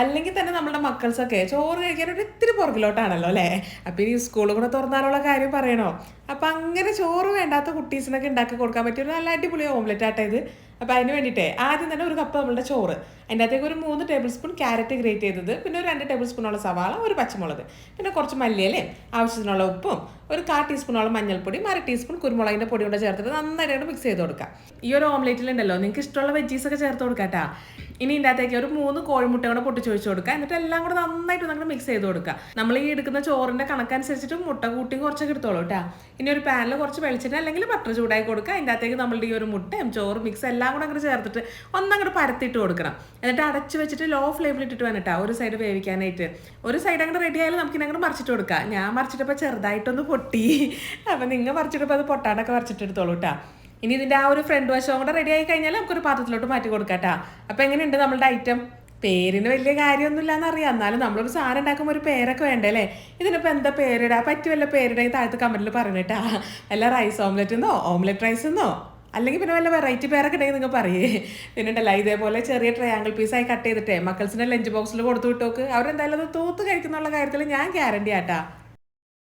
അല്ലെങ്കിൽ തന്നെ നമ്മുടെ മക്കൾസൊക്കെ ചോറ് കഴിക്കാൻ ഒരു ഇത്തിരി പുറകിലോട്ടാണല്ലോ അല്ലേ? അപ്പം ഇനി സ്കൂൾ കൂടെ തുറന്നാലുള്ള കാര്യം പറയണോ? അപ്പം അങ്ങനെ ചോറ് വേണ്ടാത്ത കുട്ടീസിനൊക്കെ ഉണ്ടാക്കി കൊടുക്കാൻ പറ്റിയ ഒരു നല്ല അടിപൊളി ഓംലെറ്റ് ആട്ടെ ഇത്. അപ്പം അതിന് വേണ്ടിയിട്ടേ ആദ്യം തന്നെ ഒരു കപ്പ് നമ്മളുടെ ചോറ്. അതിന്റെ അകത്തേക്ക് ഒരു മൂന്ന് ടേബിൾ സ്പൂൺ ക്യാരറ്റ് ഗ്രേറ്റ് ചെയ്തത്. പിന്നെ ഒരു രണ്ട് ടേബിൾ സ്പൂണോളം സവാള ഒരു പച്ചമുളക്. പിന്നെ കുറച്ച് മല്ലിയിലയും ആവശ്യത്തിനുള്ള ഉപ്പും ഒരു കാ ടീസ്പൂണോളം മഞ്ഞൾപ്പൊടി അര ടീസ്പൂൺ കുരുമുളകിന്റെ പൊടി കൊണ്ട് ചേർത്തിട്ട് നന്നായിട്ട് മിക്സ് ചെയ്ത് കൊടുക്കുക. ഈ ഒരു ഓംലെറ്റിലുണ്ടല്ലോ നിങ്ങൾക്ക് ഇഷ്ടമുള്ള വെജീസൊക്കെ ചേർത്ത് കൊടുക്കാം കൊടുക്കാട്ടാ. ഇനി ഇതിന്റെ അകത്തേക്ക് ഒരു മൂന്ന് കോഴിമുട്ട കൂടെ പൊട്ടിച്ച് ഒഴിച്ചു കൊടുക്കുക. എന്നിട്ട് എല്ലാം കൂടെ നന്നായിട്ട് നമ്മൾ മിക്സ് ചെയ്ത് കൊടുക്കുക. നമ്മൾ ഈ എടുക്കുന്ന ചോറിന്റെ കണക്കനുസരിച്ചിട്ട് മുട്ട കൂട്ടിയും കുറച്ചൊക്കെ എടുത്തോളൂ കേട്ടോ. ഇനി ഒരു പാനിൽ കുറച്ച് വെളിച്ചിട്ട് അല്ലെങ്കിൽ ബട്ടർ ചൂടായി കൊടുക്കുക. അതിന്റെ അകത്തേക്ക് നമ്മളുടെ ഈ ഒരു മുട്ടയും ചോറ് മിക്സ് എല്ലാം കൂടെ അങ്ങോട്ട് ചേർത്തിട്ട് ഒന്നങ്ങോട്ട് പരത്തിയിട്ട് കൊടുക്കണം. എന്നിട്ട് അടച്ചു വെച്ചിട്ട് ലോ ഫ്ലെയിമിൽ ഇട്ടിട്ട് വേണം ഒരു സൈഡ് വേവിക്കാനായിട്ട്. ഒരു സൈഡ് അങ്ങോട്ട് റെഡി ആയാലും നമുക്ക് അങ്ങോട്ട് മറിച്ചിട്ട് കൊടുക്കാം. ഞാൻ മറിച്ചിട്ടപ്പോൾ ചെറുതായിട്ടൊന്ന് പൊട്ടി. അപ്പം നിങ്ങൾ മറിച്ചിട്ടപ്പോൾ അത് പൊട്ടാണ്ടൊക്കെ മറിച്ചിട്ട് എടുത്തോളൂ കേട്ടോ. ഇനി ഇതിന്റെ ആ ഒരു ഫ്രണ്ട് വശവും കൂടെ റെഡി ആയി കഴിഞ്ഞാൽ നമുക്കൊരു പാത്രത്തിലോട്ട് മാറ്റി കൊടുക്കാം കേട്ടോ അപ്പോൾ എങ്ങനെയുണ്ട് നമ്മളുടെ ഐറ്റം പേരിന് വലിയ കാര്യമൊന്നുമില്ല എന്നറിയാം എന്നാലും നമ്മളൊരു സാധനം ഉണ്ടാക്കുമ്പോൾ ഒരു പേരൊക്കെ വേണ്ടേ അല്ലേ? ഇതിനിപ്പോൾ എന്താ പേരിടാ? പറ്റുമല്ല പേരിടെങ്കിൽ താഴത്ത് കമന്റിൽ പറഞ്ഞിട്ടാ അല്ല റൈസ് ഓംലെറ്റ് എന്നോ? ഓംലെറ്റ് റൈസ് എന്നോ? അല്ലെങ്കിൽ പിന്നെ വല്ല വെറൈറ്റി പേരൊക്കെ ഉണ്ടെങ്കിൽ നിങ്ങൾ പറയേ. പിന്നെ ഉണ്ടല്ലോ ഇതേപോലെ ചെറിയ ട്രയാങ്കിൾ പീസായി കട്ട് ചെയ്തിട്ടേ. മക്കൾസിന്റെ ലഞ്ച് ബോക്സിൽ കൊടുത്തു വിട്ടോക്ക്. അവരെന്തായാലും അത് തൂത്ത് കഴിക്കുന്നുള്ള കാര്യത്തിൽ ഞാൻ ഗ്യാരണ്ടി ആട്ടാ.